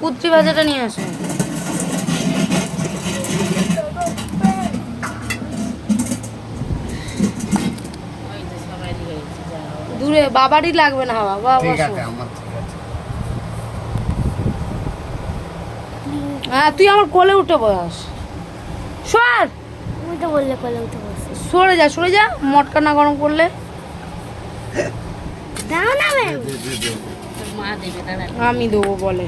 কুত্রি ভাজাটা নিয়ে আসো। দূরে বাবারই লাগবে না হাওয়া বাবা ঠিক বসো। আছে আমার ঠিক আছে। হ্যাঁ তুই আমার কোলে উঠে বস। সর! তুমি বললে কলে উঠে বসে। সরে যা সরে যা মটকা না গরম করলে। দাও না মা দেবে আমি দেবো বলে।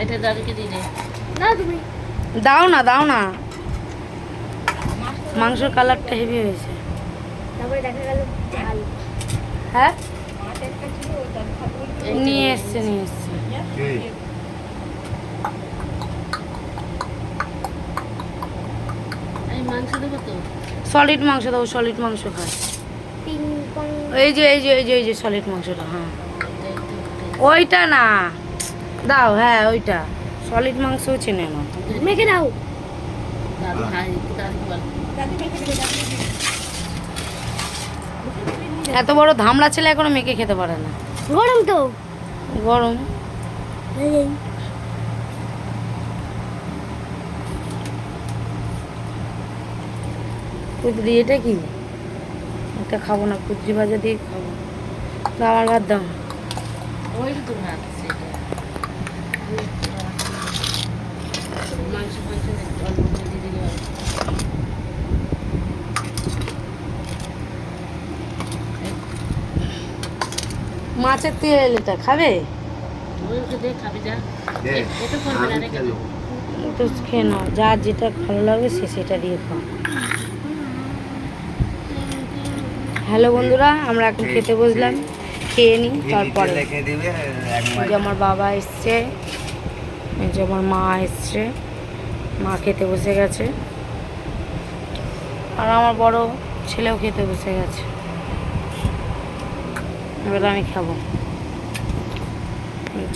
এটা দাদুকে দাও তুমি। দাও না দাও না। মাংসের কালারটা হেভি হয়েছে। তারপরে দেখা গেল ঝাল। হ্যাঁ? নিয়ে এসছে নিয়ে এসছে? আমি মাংস দেবো সলিড মাংস দাও সলিড মাংস খায়। এই যে এই যে এই যে এই যে সলিড মাংসটা হ্যাঁ। ওইটা না। দাও হ্যাঁ ওইটা। সলিড মাংস চেনে না মেখে দাও এত বড় ধামড়া ছেলে এখনও মেখে খেতে পারে না। গরম তো। গরম। কুদরি এটা কি? এটা খাব না কুদরি ভাজা দিয়ে খাব। আমার ভাত দাও। ওই তো ভাত মাংস মাংস অল্প করে দিলে মাছের তেল এটা খাবে? তো খেয়ে নাও যার যেটা ভালো লাগবে সে সেটা দিয়ে খাও। হ্যালো বন্ধুরা আমরা এখন খেতে বসলাম। খেয়ে নিই তারপরে যে আমার বাবা এসছে যে আমার মা এসছে মা খেতে বসে গেছে। আর আমার বড় ছেলেও খেতে বসে গেছে। এবার আমি খাব। এই।